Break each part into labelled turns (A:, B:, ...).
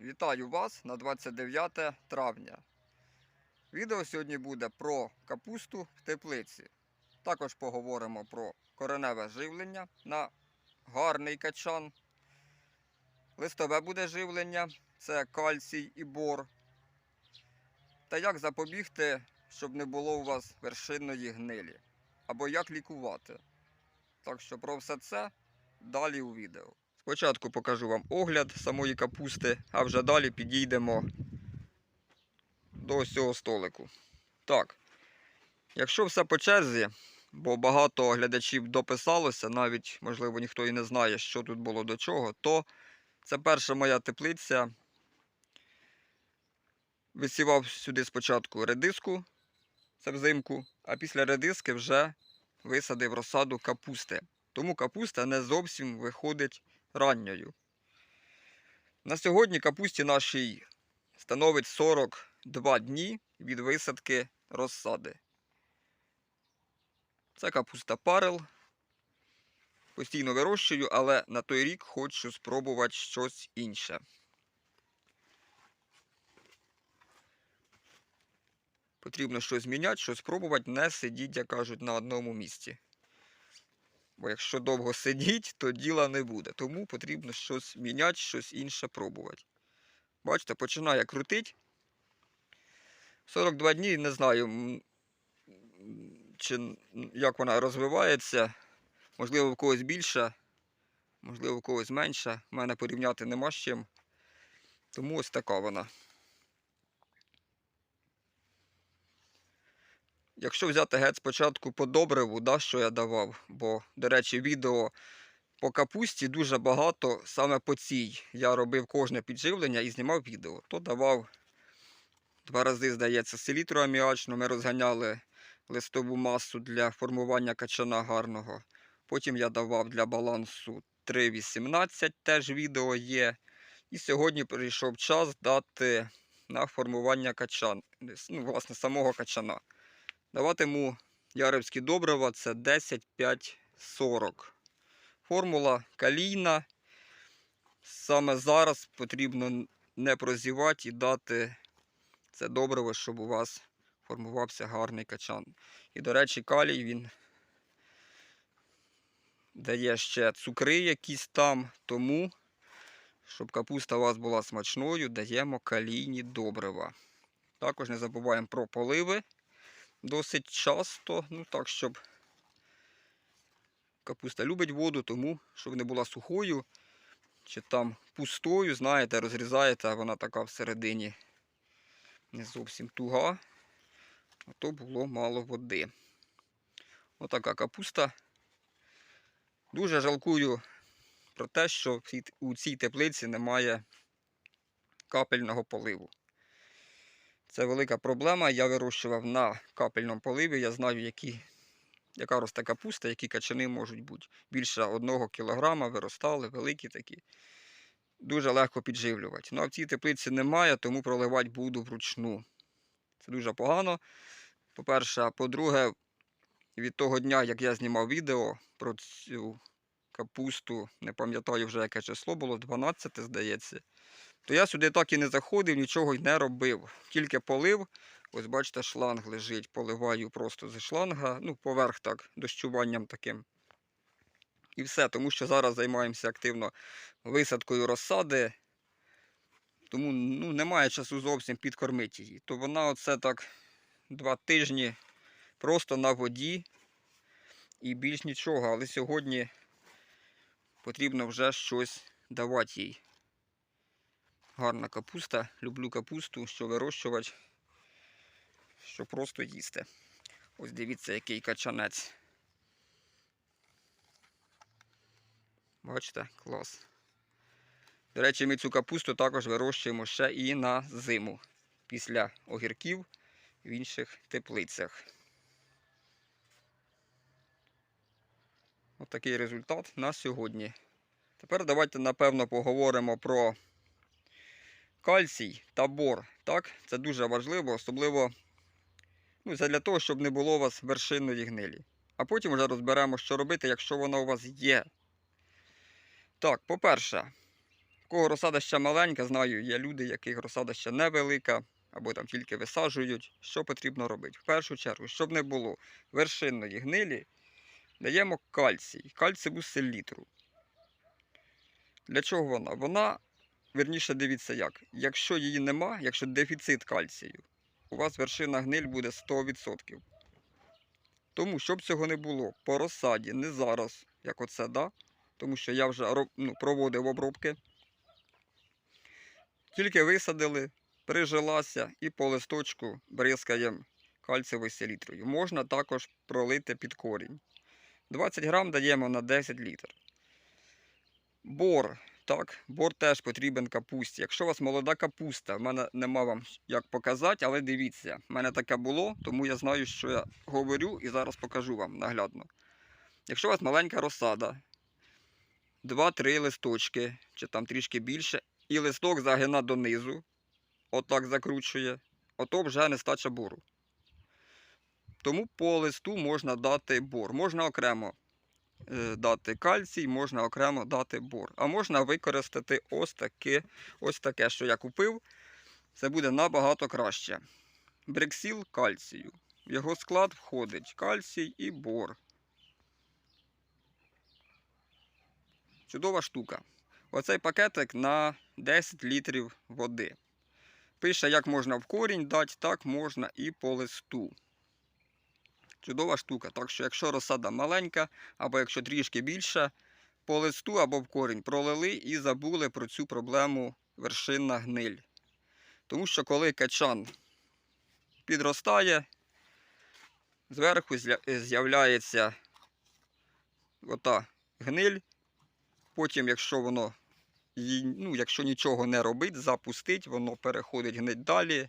A: Вітаю вас на 29 травня. Відео сьогодні буде про капусту в теплиці. Також поговоримо про кореневе живлення на гарний качан. Листове буде живлення це кальцій і бор. Та як запобігти, щоб не було у вас вершинної гнилі. Або як лікувати. Так що про все це далі у відео. Спочатку покажу вам огляд самої капусти, а вже далі підійдемо до цього столику. Так, якщо все по черзі, бо багато глядачів дописалося, навіть, можливо, ніхто і не знає, що тут було до чого, то це перша моя теплиця. Висівав сюди спочатку редиску, це взимку, а після редиски вже висадив розсаду капусти. Тому капуста не зовсім виходить ранньою. На сьогодні капусті нашій становить 42 дні від висадки розсади. Це капуста парел. Постійно вирощую, але на той рік хочу спробувати щось інше. Потрібно щось зміняти, щось спробувати, не сидіть, як кажуть, на одному місці. Бо якщо довго сидіть, то діла не буде. Тому потрібно щось міняти, щось інше пробувати. Бачите, починає крутить. 42 дні, не знаю, чи як вона розвивається. Можливо, в когось більше, можливо, в когось менше. У мене порівняти нема з чим. Тому ось така вона. Якщо взяти геть спочатку по добриву, да, що я давав, бо, до речі, відео по капусті дуже багато саме по цій. Я робив кожне підживлення і знімав відео. То давав два рази, здається, селітру аміачну. Ми розганяли листову масу для формування качана гарного. Потім я давав для балансу 3,18, теж відео є. І сьогодні прийшов час дати на формування качан, ну, власне, самого качана. Даватиму ярівські добрива це 10, 5, 40. Формула калійна. Саме зараз потрібно не прозівати і дати це добриво, щоб у вас формувався гарний качан. І, до речі, калій він дає ще цукри якісь там, тому, щоб капуста у вас була смачною, даємо калійні добрива. Також не забуваємо про поливи досить часто, ну так, щоб капуста любить воду, тому щоб не була сухою чи там пустою, знаєте, розрізаєте, а вона така всередині не зовсім туга, а то було мало води. Отака капуста. Дуже жалкую про те, що у цій теплиці немає капельного поливу. Це велика проблема. Я вирощував на капельному поливі. Я знаю, які, яка росте капуста, які качани можуть бути. Більше одного кілограма виростали, великі такі. Дуже легко підживлювати. Ну а в цій теплиці немає, тому проливати буду вручну. Це дуже погано. По-перше, а по-друге, від того дня, як я знімав відео про цю капусту, не пам'ятаю вже яке число було, 12, здається то я сюди так і не заходив, нічого й не робив. Тільки полив. Ось бачите, шланг лежить, поливаю просто зі шланга, ну, поверх так, дощуванням таким. І все, тому що зараз займаємося активно висадкою розсади, тому ну, немає часу зовсім підкормити її. То вона оце так два тижні просто на воді і більш нічого. Але сьогодні потрібно вже щось давати їй. Гарна капуста. Люблю капусту, що вирощувати, що просто їсти. Ось дивіться, який качанець. Бачите, клас. До речі, ми цю капусту також вирощуємо ще і на зиму, після огірків в інших теплицях. Ось такий результат на сьогодні. Тепер давайте, напевно, поговоримо про кальцій та бор. Так? Це дуже важливо, особливо ну, це для того, щоб не було у вас вершинної гнилі. А потім вже розберемо, що робити, якщо вона у вас є. Так, по-перше, В кого розсада ще маленька, знаю, є люди, яких розсада ще невелика, або там тільки висаджують. Що потрібно робити? В першу чергу, щоб не було вершинної гнилі, даємо кальцій, кальцеву селітру. Для чого вона? Вона, верніше, дивіться як. Якщо її нема, якщо дефіцит кальцію, у вас вершина гниль буде 100%. Тому, щоб цього не було по розсаді, не зараз, як оце, да? тому що я вже ну, проводив обробки. Тільки висадили, прижилася і по листочку бризкаємо кальцевою селітрою. Можна також пролити під корінь. 20 грам даємо на 10 літр. Бор. Так, бор теж потрібен капусті. Якщо у вас молода капуста, в мене нема вам як показати, але дивіться, в мене таке було, тому я знаю, що я говорю і зараз покажу вам наглядно. Якщо у вас маленька розсада, 2-3 листочки, чи там трішки більше, і листок загина донизу, отак закручує, ото вже нестача бору. Тому по листу можна дати бор. Можна окремо дати кальцій, можна окремо дати бор. А можна використати ось таке, ось таке, що я купив. Це буде набагато краще. Брексіл кальцію. В його склад входить кальцій і бор. Чудова штука. Оцей пакетик на 10 літрів води. Пише, як можна в корінь дати, так можна і по листу. Чудова штука. Так що, якщо розсада маленька, або якщо трішки більше, по листу або в корінь пролили і забули про цю проблему вершинна гниль. Тому що коли качан підростає, зверху з'являється ота гниль. Потім, якщо воно ну, якщо нічого не робить, запустить, воно переходить гнить далі,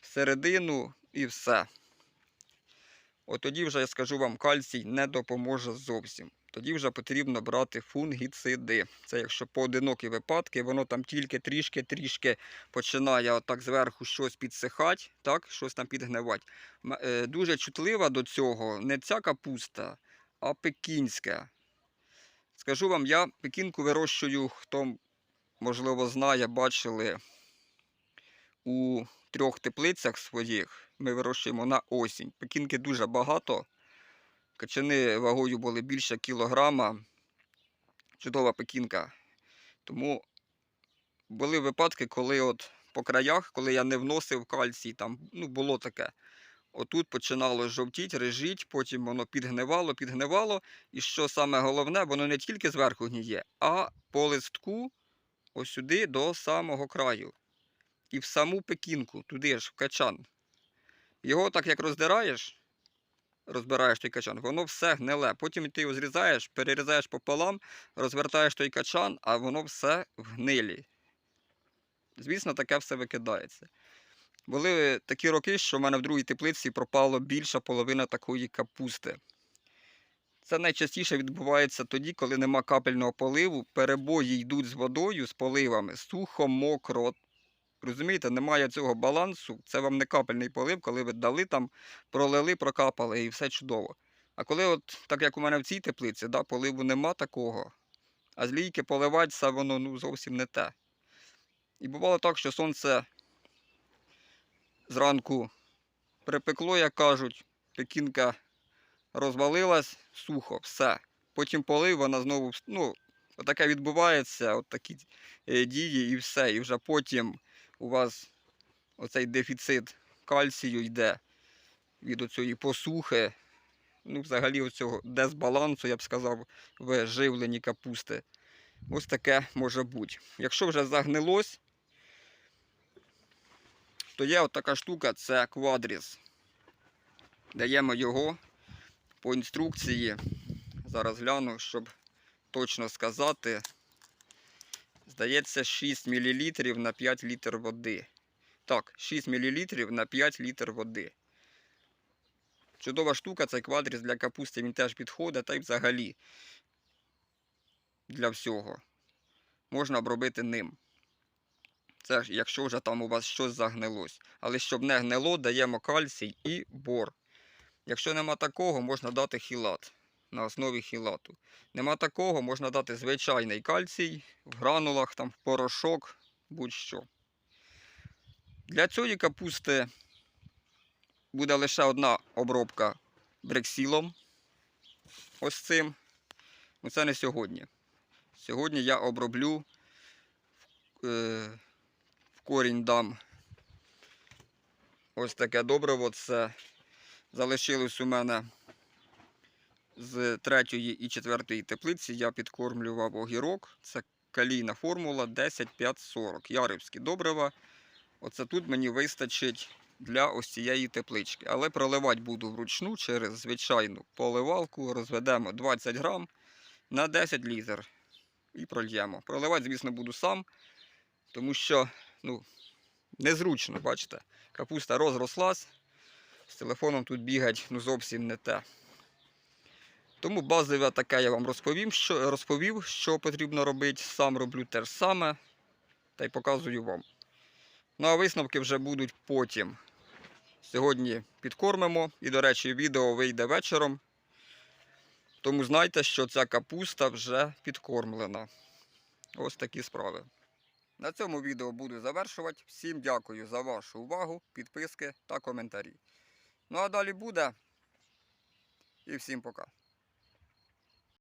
A: всередину і все. От тоді вже я скажу вам, кальцій не допоможе зовсім. Тоді вже потрібно брати фунгіциди. Це якщо поодинокі випадки, воно там тільки трішки-трішки починає отак зверху щось підсихати, так, щось там підгнивати. Е, Дуже чутлива до цього не ця капуста, а пекінська. Скажу вам, я пекінку вирощую, хто, можливо, знає, бачили у трьох теплицях своїх. Ми вирощуємо на осінь. Пекінки дуже багато. Качани вагою були більше кілограма. Чудова пекінка. Тому були випадки, коли от по краях, коли я не вносив кальцій, там ну, було таке. Отут починало жовтіти, режіть, потім воно підгнивало, підгнивало. І що саме головне, воно не тільки зверху гніє, а по листку ось сюди до самого краю. І в саму пекінку, туди ж, в качан. Його так як роздираєш, розбираєш той качан, воно все гниле. Потім ти його зрізаєш, перерізаєш пополам, розвертаєш той качан, а воно все в гнилі. Звісно, таке все викидається. Були такі роки, що в мене в другій теплиці пропало більша половина такої капусти. Це найчастіше відбувається тоді, коли нема капельного поливу, перебої йдуть з водою, з поливами, сухо, мокро. Розумієте, немає цього балансу, це вам не капельний полив, коли ви дали там, пролили, прокапали і все чудово. А коли, от, так як у мене в цій теплиці, да, поливу нема такого, а з лійки поливати це воно ну, зовсім не те. І бувало так, що сонце зранку припекло, як кажуть, пекінка розвалилась, сухо, все. Потім полив, вона знову, ну, таке відбувається, от такі е, дії і все. І вже потім у вас оцей дефіцит кальцію йде від оцієї посухи, ну, взагалі оцього дезбалансу, я б сказав, в живленні капусти. Ось таке може бути. Якщо вже загнилось, то є от така штука, це квадріс. Даємо його по інструкції. Зараз гляну, щоб точно сказати. Здається, 6 мл на 5 літр води. Так, 6 мл на 5 літр води. Чудова штука, цей квадріс для капусти він теж підходить, та й взагалі для всього. Можна обробити ним. Це ж якщо вже там у вас щось загнилось. Але щоб не гнило, даємо кальцій і бор. Якщо нема такого, можна дати хілат. На основі хілату. Нема такого, можна дати звичайний кальцій в гранулах, там, в порошок, будь-що. Для цієї капусти буде лише одна обробка брексілом. Ось цим. Ну це не сьогодні. Сьогодні я оброблю е, в корінь дам ось таке добриво. Це залишилось у мене з третьої і четвертої теплиці. Я підкормлював огірок. Це калійна формула 10540. Ярівські добрива. Оце тут мені вистачить для ось цієї теплички. Але проливати буду вручну через звичайну поливалку. Розведемо 20 грам на 10 літр і прольємо. Проливати, звісно, буду сам, тому що ну, незручно, бачите, капуста розрослась. З телефоном тут бігать ну, зовсім не те. Тому базове таке я вам розповім, що, розповів, що потрібно робити. Сам роблю те ж саме та й показую вам. Ну а висновки вже будуть потім. Сьогодні підкормимо і, до речі, відео вийде вечором. Тому знайте, що ця капуста вже підкормлена. Ось такі справи. На цьому відео буду завершувати. Всім дякую за вашу увагу, підписки та коментарі. Ну а далі буде. І всім пока.